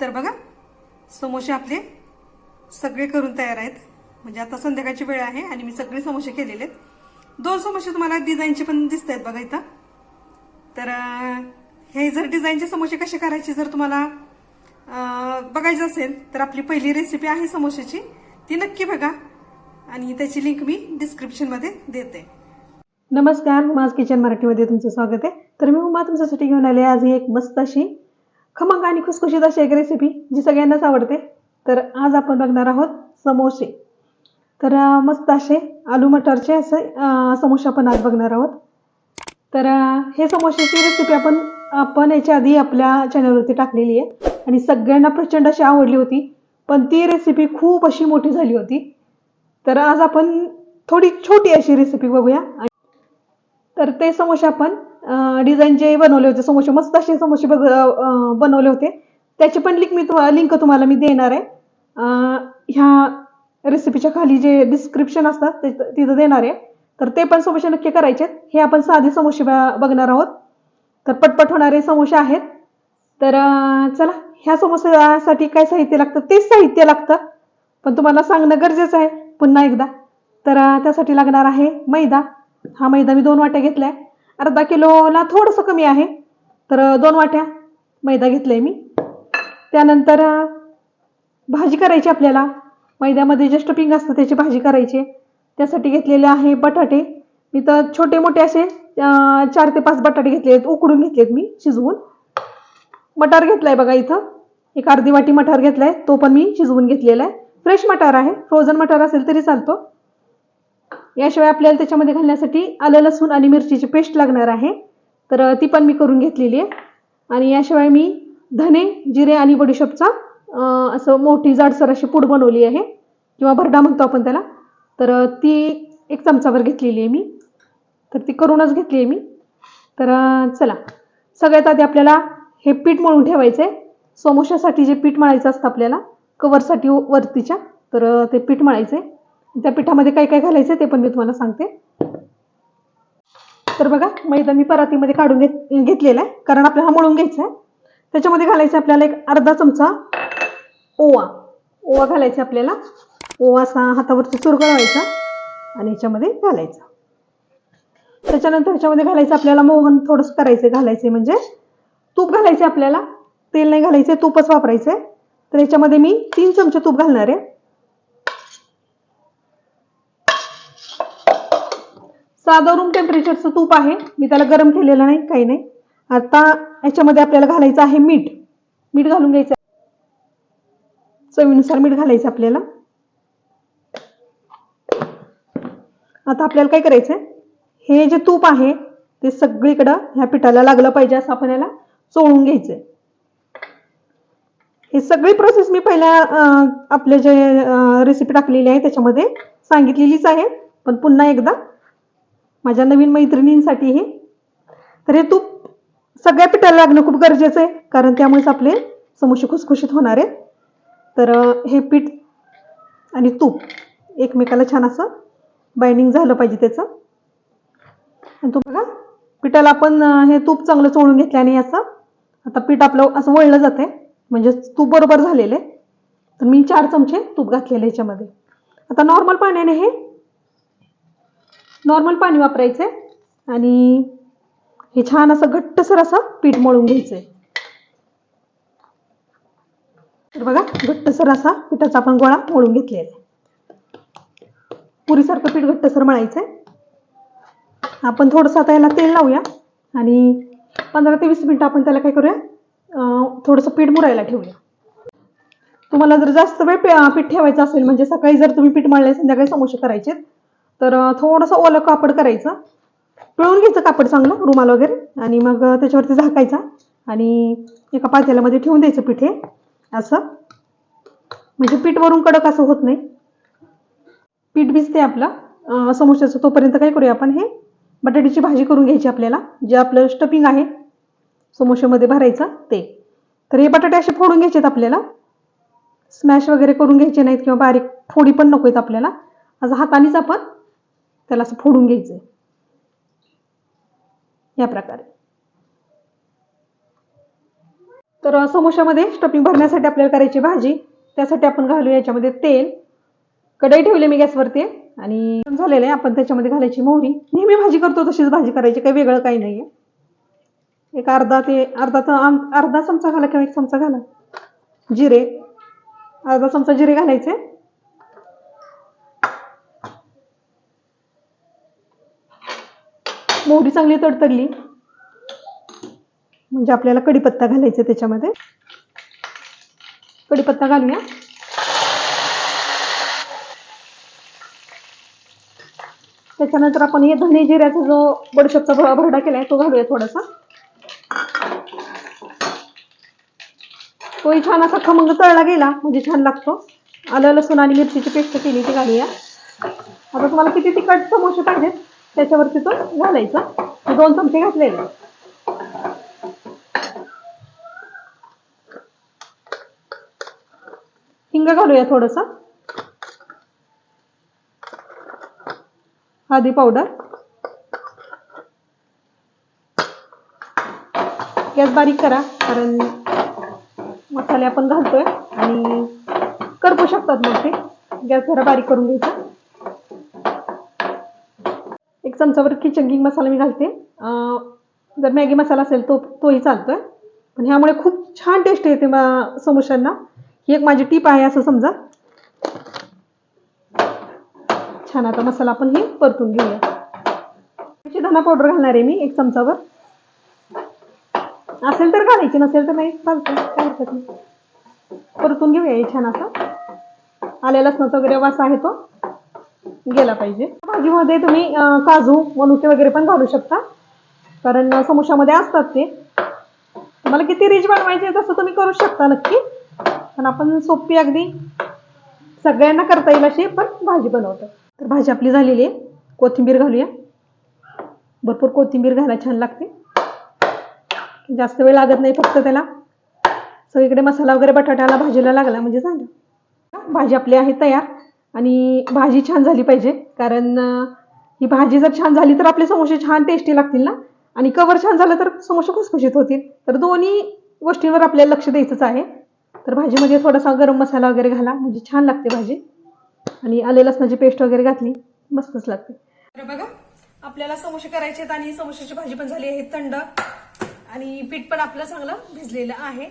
तर बघा समोसे आपले सगळे करून तयार आहेत. म्हणजे आता संध्याकाळची वेळ आहे आणि मी सगळे समोसे केलेले आहेत. दोन समोसे तुम्हाला डिझाईनचे पण दिसत आहेत बघा इथं. तर हे जर डिझाईनचे समोसे कसे करायचे जर तुम्हाला बघायचं असेल तर आपली पहिली रेसिपी आहे समोशाची ती नक्की बघा. आणि त्याची लिंक मी डिस्क्रिप्शनमध्ये देते. नमस्कार माज किचन मराठीमध्ये तुमचं स्वागत आहे. तर मी उमा तुमच्यासाठी घेऊन आले आज ही एक मस्त अशी खमंग आणि खुसखुशीत अशी एक रेसिपी जी सगळ्यांनाच आवडते? तर आज आपण बघणार आहोत समोसे. तर मस्त असे आलू मटरचे असे समोसे आपण आज बघणार आहोत. तर हे समोसेची रेसिपी आपण आपण याच्या आधी आपल्या चॅनलवरती टाकलेली आहे. आणि सगळ्यांना प्रचंड अशी आवडली होती पण ती रेसिपी खूप अशी मोठी झाली होती. तर आज आपण थोडी छोटी अशी रेसिपी बघूया. तर ते समोसे आपण डिझाईन जे बनवले होते. समोसे मस्त असे समोसे बघ बनवले होते. त्याची पण लिंक मी तुम्हाला लिंक तुम्हाला मी देणार आहे. ह्या रेसिपीच्या खाली जे डिस्क्रिप्शन असतात ते तिथं देणार आहे. तर ते पण समोसे नक्की करायचे आहेत. हे आपण साधे समोसे ब- बघणार आहोत. तर पटपट होणारे समोसे आहेत. तर चला ह्या समोस्यासाठी काय साहित्य लागतं? तेच साहित्य लागतं. पण तुम्हाला सांगणं गरजेचं आहे. पुन्हा एकदा. तर त्यासाठी लागणार आहे मैदा. हा मैदा मी दोन वाट्या घेतलाय. अर्धा किलोला थोडंसं कमी आहे. तर दोन वाट्या मैदा घेतलाय मी. त्यानंतर भाजी करायची आपल्याला. मैद्यामध्ये जे स्टफिंग असतं त्याची भाजी करायची. त्यासाठी घेतलेले आहे बटाटे. मी तर छोटे मोठे असे चार ते पाच बटाटे घेतले आहेत उकडून घेतलेत मी शिजवून. मटार घेतलाय बघा इथं. एक अर्धी वाटी मटार घेतलाय तो पण मी शिजवून घेतलेला आहे. फ्रेश मटार आहे फ्रोझन मटार असेल तरी चालतो. याशिवाय आपल्याला त्याच्यामध्ये घालण्यासाठी आलं लसूण आणि मिरचीची पेस्ट लागणार आहे. तर ती पण मी करून घेतलेली आहे. आणि याशिवाय मी धने जिरे आणि बडीशोपचा असं मोठी जाडसर अशी पूड बनवली आहे. किंवा भरडा म्हणतो आपण त्याला. तर ती एक चमचाभर घेतलेली आहे मी. तर ती करूनच घेतली आहे मी. तर चला. सगळ्यात आधी आपल्याला हे पीठ मळून ठेवायचं आहे समोशासाठी जे पीठ मळायचं असतं आपल्याला कवरसाठी वरतीच्या तर ते पीठ मळायचं आहे त्या पिठामध्ये काय काय घालायचं ते पण मी तुम्हाला सांगते. तर बघा मैदा मी परातीमध्ये काढून घेत घेतलेला आहे. कारण आपल्याला मळून घ्यायचा आहे. त्याच्यामध्ये घालायचं आपल्याला एक अर्धा चमचा ओवा. ओवा घालायचा आपल्याला. ओवा असा हातावरती चुरगळवायचा आणि ह्याच्यामध्ये घालायचा. त्याच्यानंतर ह्याच्यामध्ये घालायचं आपल्याला मोहन थोडंसं करायचं घालायचं म्हणजे तूप घालायचे आपल्याला. तेल नाही घालायचे तूपच वापरायचं आहे. तर ह्याच्यामध्ये मी तीन चमचे तूप घालणार आहे. साधं रूम टेम्परेचरचं तूप आहे. मी त्याला गरम केलेलं नाही काही नाही. आता याच्यामध्ये आपल्याला घालायचं आहे मीठ. मीठ घालून घ्यायचं चवीनुसार मीठ घालायचं आपल्याला. आता आपल्याला काय करायचं हे जे तूप आहे ते सगळीकडं ह्या पिठाला लागलं पाहिजे असं आपण याला चोळून घ्यायचंय. हे सगळी प्रोसेस मी पहिल्या आपले जे रेसिपी टाकलेली आहे त्याच्यामध्ये सांगितलेलीच आहे. पण पुन्हा एकदा माझ्या नवीन मैत्रिणींसाठी हे तर हे तूप सगळ्या पिठाला लागणं खूप गरजेचं आहे कारण त्यामुळेच आपले समोसे खुसखुशीत होणार आहेत. तर हे पीठ आणि तूप एकमेकाला छान असं बाइंडिंग झालं पाहिजे त्याचं. आणि तू बघा पिठाला आपण हे तूप चांगलं चोळून घेतल्याने असं आता पीठ आपलं असं वळलं जाते म्हणजे तूप बरोबर झालेलं आहे. तर मी चार चमचे तूप घातलेले ह्याच्यामध्ये आता नॉर्मल पाण्याने हे नॉर्मल पाणी वापरायचं आहे आणि हे छान असं घट्टसर असं पीठ मळून घ्यायचं आहे तर बघा घट्टसर असा पिठाचा आपण गोळा मळून घेतलेला आहे. पुरीसारखं पीठ घट्टसर मळायचं आहे आपण थोडंसं आता याला तेल लावूया आणि पंधरा ते वीस मिनटं आपण त्याला काय करूया? थोडस थोडंसं पीठ मुरायला ठेवूया. तुम्हाला जर जास्त वेळ पीठ ठेवायचं असेल म्हणजे सकाळी जर तुम्ही पीठ मळले संध्याकाळी समोसे करायचे तर थोडंसं ओलं कापड करायचं. पिळून घ्यायचं कापड चांगलं रुमाल वगैरे. आणि मग त्याच्यावरती झाकायचा. आणि एका पातेल्यामध्ये ठेवून द्यायचं पीठ. हे असं. म्हणजे पीठ वरून कडक असं होत नाही. पीठ भिजते आपलं. अं, समोश्याचं तोपर्यंत काय करूया आपण हे? बटाट्याची भाजी करून घ्यायची आपल्याला. जे आपलं स्टफिंग आहे. समोशामध्ये भरायचं ते. तर हे बटाटे असे फोडून घ्यायचेत आपल्याला. स्मॅश वगैरे करून घ्यायचे नाहीत किंवा बारीक फोडी पण नको आहेत आपल्याला. असं हातानेच आपण त्याला असं फोडून घ्यायचं या प्रकारे. तर समोशामध्ये स्टफिंग भरण्यासाठी आपल्याला करायची भाजी. त्यासाठी आपण घालू याच्यामध्ये तेल. कढई ठेवली मी गॅसवरती. आणि झालेलं आहे आपण त्याच्यामध्ये घालायची मोहरी. नेहमी भाजी करतो तशीच भाजी करायची. काही वेगळं काही नाही आहे एक अर्धा ते अर्धा अर्धा चमचा घाला किंवा एक चमचा घाला. जिरे. अर्धा चमचा जिरे घालायचे. मोहरी चांगली तडतडली. म्हणजे आपल्याला कढीपत्ता घालायचा त्याच्यामध्ये. कढीपत्ता घालूया. त्याच्यानंतर आपण हे धने जिऱ्याचा जो बडशपचा भरडा भरडा केलाय तो घालूया थोडासा. तोही छान असा खमंग तळला गेला म्हणजे छान लागतो. आलं लसूण आणि मिरचीची पेस्ट केली ती घालूया. आता तुम्हाला किती तिखट समोसे पाहिजेत? त्याच्यावरती तो घालायचा. दोन चमचे घातलेले. हिंग घालूया थोडस. हळदी पावडर गॅस बारीक करा कारण मसाले आपण घालतोय आणि करपू शकतात मग ते. गॅस जरा बारीक करून घ्यायचा. चमचावर की किचन मसाला मी घालते. जर मॅगी मसाला असेल तो तोही चालतोय. पण ह्यामुळे खूप छान टेस्ट येते मा- समोश्यांना. ही एक माझी टीप आहे असं समजा. छान आता मसाला आपण हे परतून घेऊया. धना पावडर घालणार आहे मी एक चमचावर असेल तर घालायची नसेल तर नाही चालतं काय हरकत नाही. परतून घेऊया हे छान असं. आल्या लसणाचा वगैरे वास आहे तो. गेला पाहिजे. भाजीमध्ये तुम्ही काजू मनुके वगैरे पण घालू शकता. कारण समोशामध्ये असतात ते. तुम्हाला किती रिच बनवायचे तसं तुम्ही करू शकता नक्की. पण आपण सोपी अगदी सगळ्यांना करता येईल अशी पण भाजी बनवतो. तर भाजी आपली झालेली आहे. कोथिंबीर घालूया. भरपूर कोथिंबीर घालायला छान लागते. जास्त वेळ लागत नाही फक्त त्याला. सगळीकडे मसाला वगैरे बटाट्याला भाजीला लागला म्हणजे झालं. भाजी आपली आहे तयार. आणि भाजी छान झाली पाहिजे. कारण ही भाजी जर छान झाली तर आपले समोसे छान टेस्टी लागतील ना? आणि कवर छान झालं तर समोसे खुसखुशीत होतील. तर दोन्ही गोष्टींवर आपल्याला लक्ष द्यायचंच आहे. तर भाजीमध्ये थोडासा गरम मसाला वगैरे घाला. म्हणजे छान लागते भाजी. आणि आले लसणाची पेस्ट वगैरे घातली. मस्तच लागते. तर बघा आपल्याला समोसे करायचे आहेत आणि समोशाची भाजी पण झाली आहे थंड. आणि पीठ पण आपलं चांगलं भिजलेलं आहे.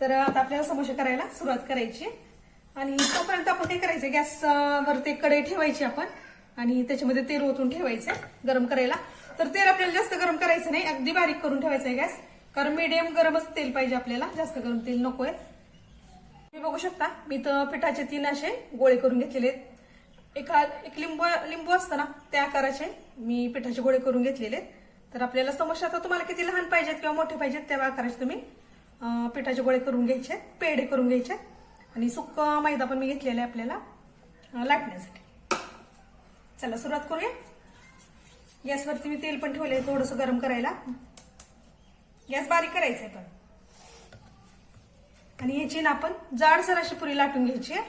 तर आता आपल्याला समोसे करायला सुरुवात करायची आहे. आणि तोपर्यंत आपण काय करायचं गॅस वर ते कढई ठेवायची आपण. आणि त्याच्यामध्ये तेल ओतून ठेवायचं गरम करायला. तर तेल आपल्याला जास्त गरम करायचं नाही. अगदी बारीक करून ठेवायचं आहे गॅस. कारण मीडियम गरमच तेल पाहिजे आपल्याला. जास्त गरम तेल नकोय. तुम्ही बघू शकता मी तर पिठाचे तीन असे गोळे करून घेतलेले आहेत. एका एक लिंबू लिंबू असतं ना त्या आकाराचे मी पिठाचे गोळे करून घेतलेले आहेत. तर आपल्याला समस्या आता तुम्हाला किती लहान पाहिजेत किंवा मोठे पाहिजेत त्या आकाराचे तुम्ही पिठाचे गोळे करून घ्यायचे पेढे करून घ्यायचे आणि सुक्क मैदा पण मी घेतलेला आहे आपल्याला लाटण्यासाठी. चला सुरुवात करूया. गॅसवरती मी तेल पण ठेवलंय थोडंसं गरम करायला. गॅस बारीक करायचा आहे पण. आणि याची ना आपण जाडसर अशी पुरी लाटून घ्यायची आहे.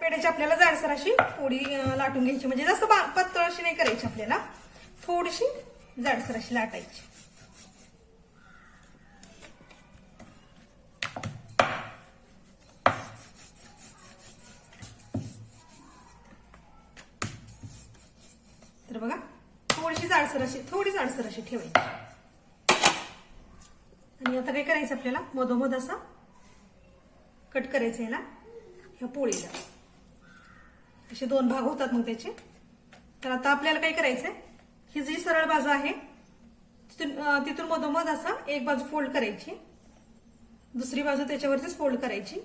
पेड्याची आपल्याला जाडसर अशी पोळी लाटून घ्यायची म्हणजे जास्त बा- पातळ अशी नाही करायची आपल्याला. थोडीशी जाडसर अशी लाटायची तर बघा थोडीशी जाडसर अशी थोडी जाडसर अशी ठेवायची. आणि आता काय करायचं आपल्याला? मधोमध असा कट करायचं याला. ह्या पोळीला. असे दोन भाग होतात मग त्याचे. तर आता आपल्याला काय करायचंय? ही जी सरळ बाजू आहे तिथून तिथून मधोमध असा एक बाजू फोल्ड करायची. दुसरी बाजू त्याच्यावरतीच फोल्ड करायची.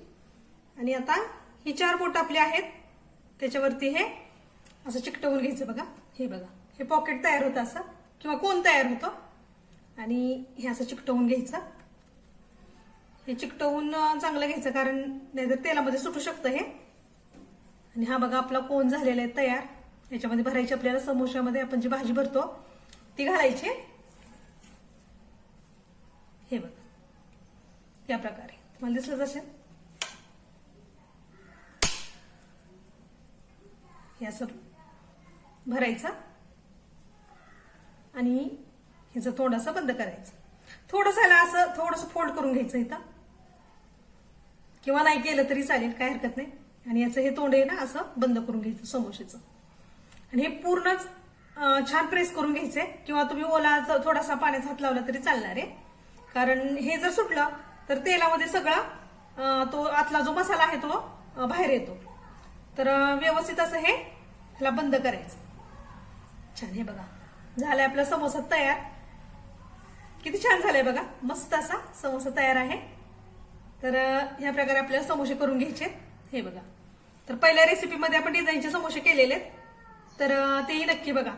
आणि आता ही चार बोट आपली आहेत. त्याच्यावरती हे असं चिकटवून घ्यायचं बघा. हे बघा. हे पॉकेट तयार होतं असं? किंवा कोण तयार होतं? आणि हे असं चिकटवून घ्यायचं. हे चिकटवून चांगलं घ्यायचं कारण नाहीतर तेलामध्ये सुटू शकतं हे. आणि हा बघा आपला कोण झालेला आहे तयार. याच्यामध्ये भरायची आपल्याला समोश्यामध्ये आपण जी भाजी भरतो ती घालायची. हे बघा. या प्रकारे. तुम्हाला दिसलं जसे हे असं भरायचं. आणि ह्याचं थोडंसं बंद करायचं. थोडंसं ह्याला असं थोडंसं फोल्ड करून घ्यायचं इथं. किंवा नाही केलं तरी चालेल काय हरकत नाही. आणि याचं हे तोंड आहे ना असं बंद करून घ्यायचं समोसेचं आणि हे पूर्णच छान प्रेस करून घ्यायचंय किंवा तुम्ही ओला थोडासा पाण्यात हात लावला तरी चालणार आहे. कारण हे जर सुटलं तर तेलामध्ये सगळा तो आतला जो मसाला आहे तो बाहेर येतो. तर व्यवस्थित असं हे ह्याला बंद करायचं. छान हे बघा. झालाय आपला समोसा तयार. किती छान झालाय बघा. मस्त असा समोसा तयार आहे. तर ह्या प्रकारे आपल्याला समोसे करून घ्यायचे. हे बघा. तर पहिल्या रेसिपीमध्ये आपण डिझाईनचे समोसे केलेले आहेत. तर तेही नक्की बघा.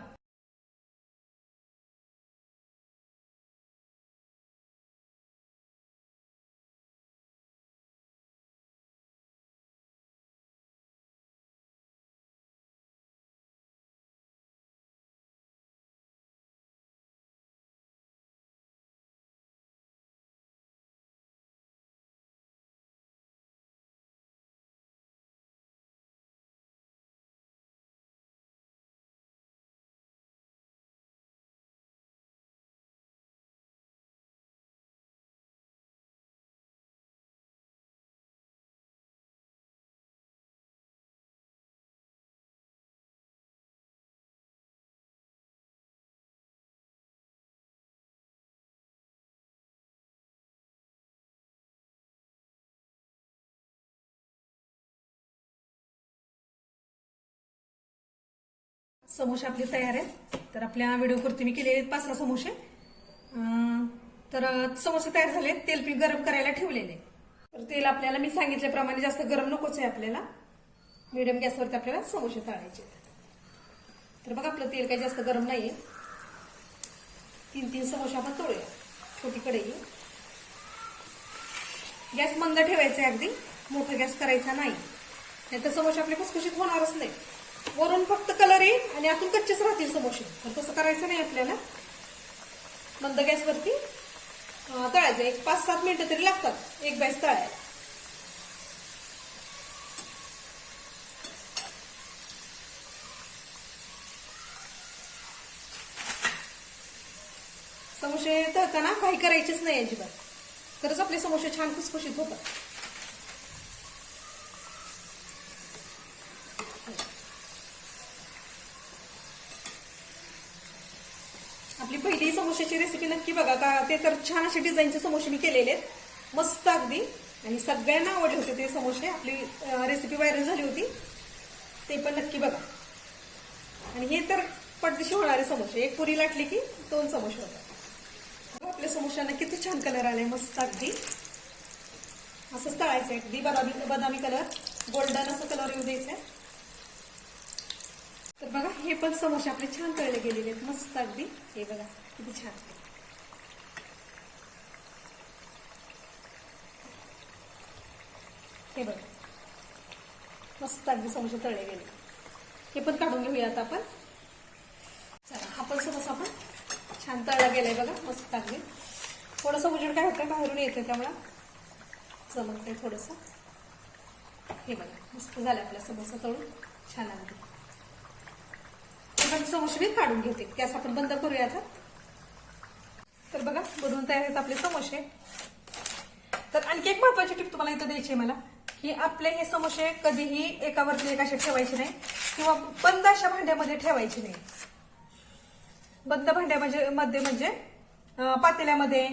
समोसे आपले तयार आहेत. तर आपल्या व्हिडिओवरती मी केलेले आहेत पाच सहा समोसे. तर समोसे तयार झाले तेल पीठ गरम करायला ठेवलेले तर तेल आपल्याला मी सांगितल्याप्रमाणे जास्त गरम नकोच आहे आपल्याला. मिडियम गॅसवरती आपल्याला समोसे तळायचे तर बघा आपलं तेल काही जास्त गरम नाहीये. तीन तीन समोसे आपण तोडूया छोटी कढई. गॅस मंद ठेवायचा आहे अगदी. मोठा गॅस करायचा नाही. नाहीतर समोसे आपले खुसखुशीत होणारच नाही वरून फक्त कलर येईल आणि आतून कच्चेच राहतील समोसे. तर तसं करायचं नाही आपल्याला. मंद गॅसवरती तळायचं. एक पाच सात मिनिटं तरी लागतात. एक बॅस तळायला. समोसे तळताना काही करायचेच नाही अजिबात. तरच आपले समोसे छान खुसखुशीत होतात आपली पहिली समोश्याची रेसिपी नक्की बघा का ते तर छान असे डिझाईनचे समोसे मी केलेले आहेत. मस्त अगदी. आणि सगळ्यांना आवडले होते ते समोसे. आपली रेसिपी व्हायरल झाली होती. ते पण नक्की बघा. आणि हे तर पडदिशी होणारे समोसे. एक पुरी लाटली की दोन समोसे होतात. आपल्या समोशांना किती छान कलर आलाय. मस्त अगदी. असंच तळायचं आहे. अगदी बदामी बदामी कलर गोल्डन असं कलर येऊ आहे. तर बघा हे पण समोसे आपले छान तळले गेलेले आहेत. मस्त अगदी. हे बघा किती छान. हे बघ. मस्त अगदी समोसे तळले गेले. हे पण काढून घेऊया आता आपण. चला हा पण समोसा आपण छान तळला गेलाय बघा मस्त अगदी. थोडंसं उजेड काय होतं बाहेरून येते त्यामुळं. चमकते थोडंसं. हे बघा मस्त झालं आपला समोसा तळून. छान अगदी. एखादी समोसे मी काढून घेते. गॅस आपण बंद करूया आता तर बघा बनवून तयार आहेत आपले समोसे. तर आणखी एक महत्वाची टिप तुम्हाला इथं द्यायची आहे मला. की आपले हे समोसे कधीही एकावरती एक असे ठेवायचे नाही किंवा बंद अशा भांड्यामध्ये ठेवायचे नाही. बंद भांड्यामध्ये म्हणजे, मध्ये म्हणजे पातेल्यामध्ये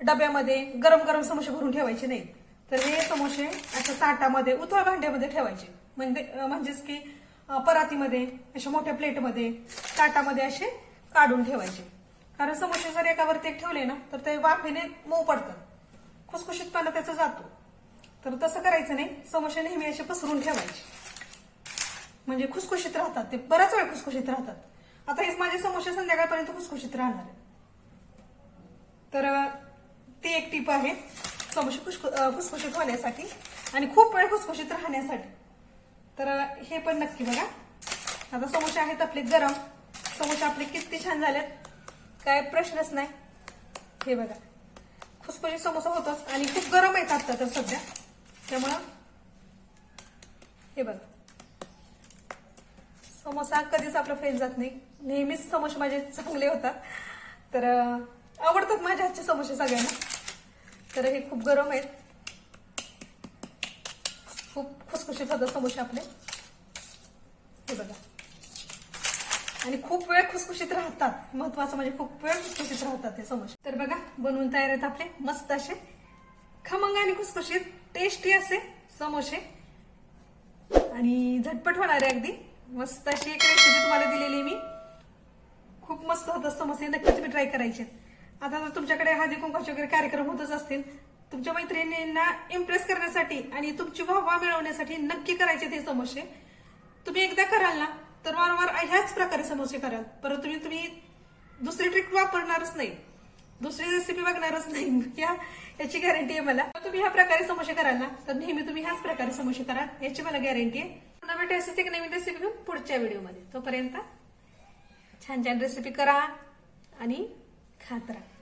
डब्यामध्ये गरम गरम समोसे भरून ठेवायचे नाही. तर हे समोसे अशा ताटामध्ये उथळ भांड्यामध्ये ठेवायचे. म्हणजे म्हणजेच की परातीमध्ये अशा मोठ्या प्लेटमध्ये ताटामध्ये असे काढून ठेवायचे. कारण समोसे जर एकावरती एक ठेवले ना तर ते वाफेने मऊ पडतात खुसखुशीतपणा त्याचा जातो. तर तसं करायचं नाही. समोसे नेहमी असे पसरून ठेवायचे. म्हणजे खुसखुशीत राहतात ते. बराच वेळ खुसखुशीत राहतात. आता हेच माझे समोसे संध्याकाळपर्यंत खुसखुशीत राहणार आहे तर ती एक टीप आहे. समोसे खुसखुशीत होण्यासाठी आणि खूप वेळ खुसखुशीत राहण्यासाठी. तर हे पण नक्की बघा. आता समोसे आहेत आपले गरम. समोसे आपले किती छान झालेत. काय प्रश्नच नाही. हे बघा. खुसखुशीत समोसा होतोच. आणि खूप गरम आहेत आता तर सध्या. त्यामुळं हे बघा. समोसा कधीच आपला फेल जात नाही. नेहमीच समोसे माझे चांगले होतात. तर आवडतात माझ्या हातचे समोसे सगळ्यांना. तर हे खूप गरम आहेत. खूप खुसखुशीत होतात समोसे आपले. हे बघा. आणि खूप वेळ खुसखुशीत राहतात. महत्वाचं म्हणजे खूप वेळ खुसखुशीत राहतात हे समोसे. तर बघा बनवून तयार आहेत आपले. मस्त असे. खमंग आणि खुसखुशीत. टेस्टी असे समोसे. आणि झटपट होणारे अगदी. मस्त अशी एक रेसिपी तुम्हाला दिलेली आहे मी. खूप मस्त होतं समोसे नक्की तुम्ही ट्राय करायचे. आता जर तुमच्याकडे हळदी कुंकाचे वगैरे कार्यक्रम होतच असतील तुमच्या मैत्रिणींना इम्प्रेस करण्यासाठी आणि तुमची वाहवा मिळवण्यासाठी नक्की करायचे ते समोसे. तुम्ही एकदा कराल ना तर वारंवार ह्याच प्रकारे समोसे कराल. परत तुम्ही तुम्ही दुसरी ट्रिक वापरणारच नाही. दुसरी रेसिपी बघणारच नाही. या याची गॅरंटी आहे मला. तुम्ही ह्या प्रकारे समोसे कराल ना तर नेहमी तुम्ही ह्याच प्रकारे समोसे करा. याची मला गॅरंटी आहे. पुन्हा भेटायचं असेच एक नवीन रेसिपी घेऊन पुढच्या व्हिडिओमध्ये तोपर्यंत छान छान रेसिपी करा आणि खात राहा.